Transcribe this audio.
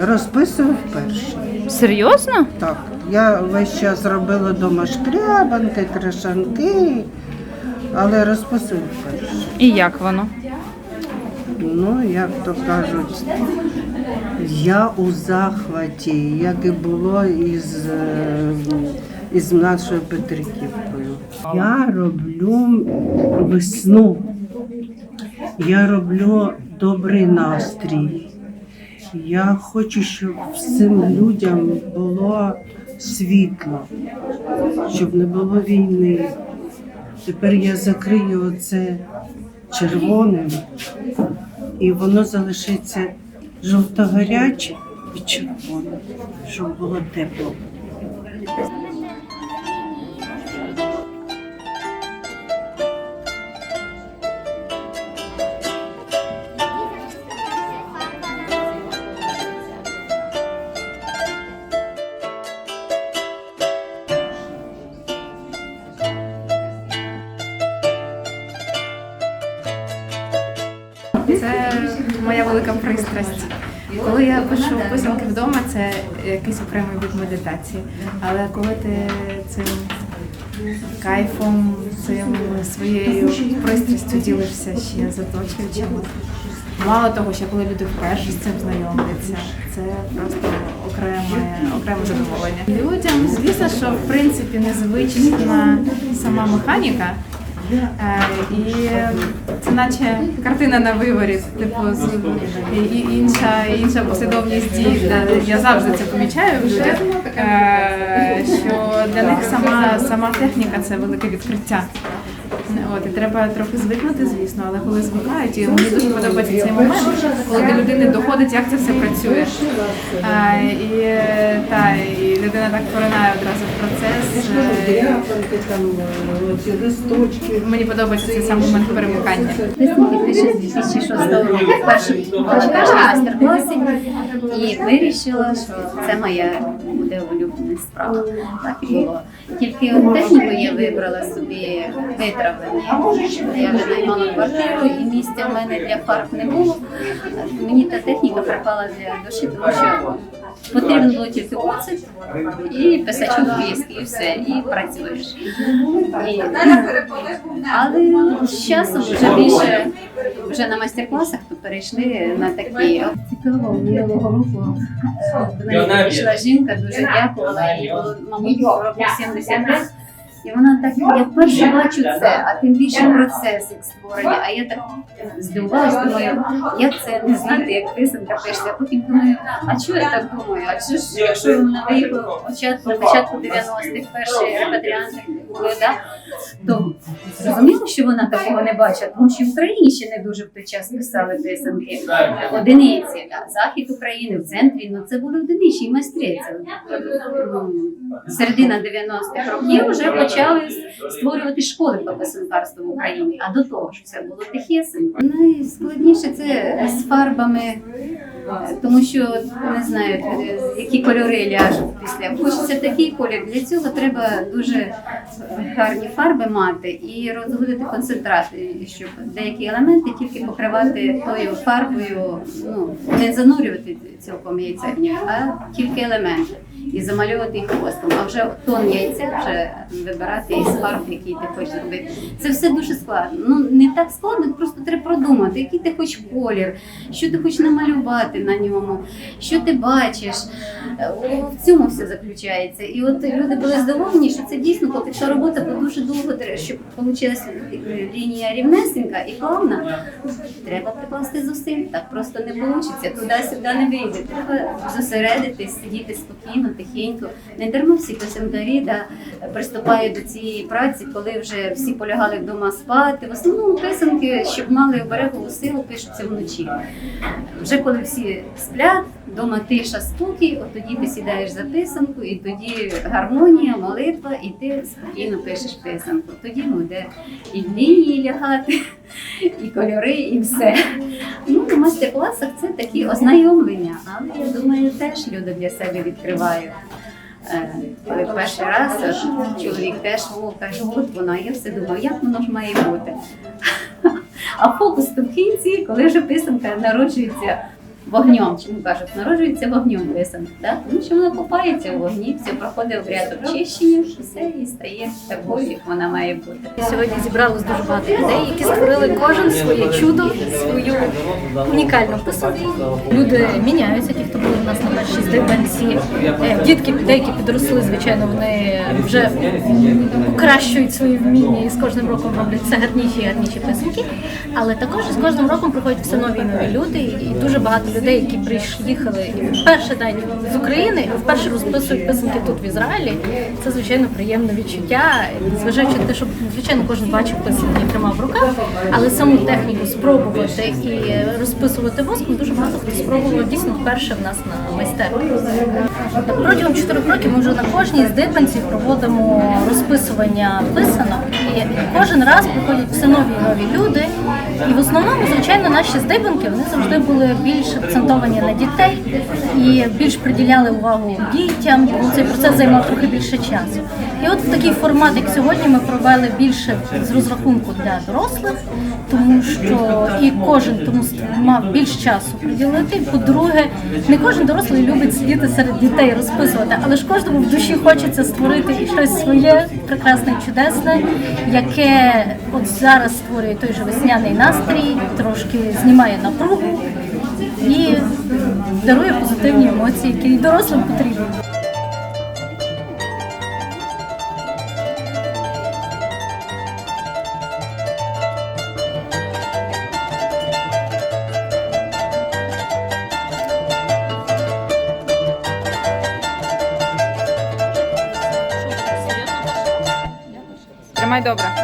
Розписую вперше. Серйозно? Так, я весь час робила вдома шкрябанки, крашанки, але розписую вперше. І як воно? Ну, як то кажуть, я у захваті, як і було із, е, із нашою Петриківкою. Я роблю весну, я роблю добрий настрій. Я хочу, щоб всім людям було світло, щоб не було війни. Тепер я закрию оце червоним, і воно залишиться жовто-гаряче і червоним, щоб було тепло. Це моя велика пристрасть. Коли я пишу писанки вдома, це якийсь окремий від медитації. Але коли ти цим кайфом, цим своєю пристрастю ділишся ще з. Мало того, що коли люди вперше з цим знайомляться, це просто окреме, окреме задоволення. Людям, звісно, що в принципі незвична сама механіка. Е, І це наче картина на виворі, типу і- інша, інша послідовність дій. Я завжди це помічаю в людях, е, що для них сама, сама техніка це велике відкриття. От, і треба трохи звикнути, звісно, але коли звикають, і мені дуже подобається цей момент, коли до людини доходить, як це все працює. А, і, е, та, і людина так поринає одразу в процес. е, листочки. Мені подобається цей сам момент перемикання. Висновки ще з 2006 року перший перший майстер-класі і вирішила, що це моя буде улюблена справа. Так і було. Тільки техніку я вибрала собі витравлення. Я винаймала квартиру і місця в мене для фарб не було. Мені та техніка припала для душі, тому що потрібно було тільки оцет і писачок віск, і все, і працюєш. І, але з часом вже більше вже на майстер-класах то перейшли на такі цікаво минулого року. До мене прийшла жінка, дуже дякувала було, мабуть, років 70 років. І вона так, я вперше бачу це, а тим більше процес як створення. А я так здивувалася, думаю, як це не знати, як писанка пишеться. А потім думаю, а чого я так думаю? А що ж, якщо на виїхав на початку 90-х перші репатріанти були, да? то зрозуміло, що вона такого не бачила, тому що в Україні ще не дуже в той час писали писанки. Одиниці, да. захід України в центрі, ну це були одиничі і майстри. Це середина 90-х років вже почали створювати школи по писанкарству в Україні. А до того ж це було тихесенько. Найскладніше це з фарбами. Е, Тому що не знаю, е, які кольори ляжуть після. Хочеться такий колір. Для цього треба дуже гарні фарби мати і розводити концентрат, щоб деякі елементи тільки покривати тою фарбою, ну не занурювати цілком яйця а тільки елементи. І замальовувати їх хвостом, а вже тон яйця вже вибирати із фарб, який ти хочеш зробити. Це все дуже складно. Ну не так складно, просто треба продумати, який ти хочеш колір, що ти хочеш намалювати на ньому, що ти бачиш. В цьому все заключається. І от люди були здивовані, що це дійсно клопітка робота, бо дуже довго треба, щоб вийшла лінія рівнесенька і плавна. Треба прикласти зусиль. Так просто не вийде. Туди-сюди не вийде. Треба зосередитись, сидіти спокійно, тихенько. Не дарма всі писанкарі да, приступають до цієї праці, коли вже всі полягали вдома спати. В основному писанки, щоб мали оберегову силу, пишуться вночі. Вже коли всі сплять, вдома тиша, спокій, от тоді ти сідаєш за писанку, і тоді гармонія, молитва, і ти спокійно пишеш писанку. Тоді буде і лінії лягати, і кольори, і все. Ну, у майстер-класах це такі ознайомлення, але теж люди для себе відкривають. Е, Коли перший раз чоловік теж о, каже, от воно, я все думав, як воно ж має бути. А фокус то в кінці, коли вже писанка народжується вогнем, чому кажуть, народжується вогнем писанка, да? тому що вона купається у вогні, все проходить обряд очищення, все і стає такою, як вона має бути. Сьогодні зібралось дуже багато людей, які створили кожен своє чудо, свою унікальну писанку. Люди міняються, ті, хто були в нас на першій здибанці. Е, Дітки деякі підросли, звичайно, вони вже покращують свої вміння і з кожним роком роблять все гарніші і гарніші писанки. Але також з кожним роком приходять все нові і нові люди, і дуже багато людей, які приїхали і в перший день з України, і вперше розписують писанки тут в Ізраїлі. Це звичайно приємне відчуття, зважаючи на те, що звичайно кожен бачив писанки і тримав в руках, але саму техніку спробувати і розписувати воском дуже багато хто спробував дійсно вперше в нас на майстерні. Протягом чотирьох років ми вже на кожній з дибанців проводимо розписування писанок, кожен раз приходять все нові і нові люди. І в основному, звичайно, наші здибанки вони завжди були більш акцентовані на дітей і більш приділяли увагу дітям. Цей процес займав трохи більше часу. І от такий формат, як сьогодні, ми провели більше з розрахунку для дорослих, тому що і кожен тому мав більш часу приділити. По-друге, не кожен дорослий любить сидіти серед дітей, розписувати, але ж кожному в душі хочеться створити і щось своє прекрасне чудесне, яке от зараз створює той же весняний настрій, трошки знімає напругу і дарує позитивні емоції, які дорослим потрібні. Тримай добре.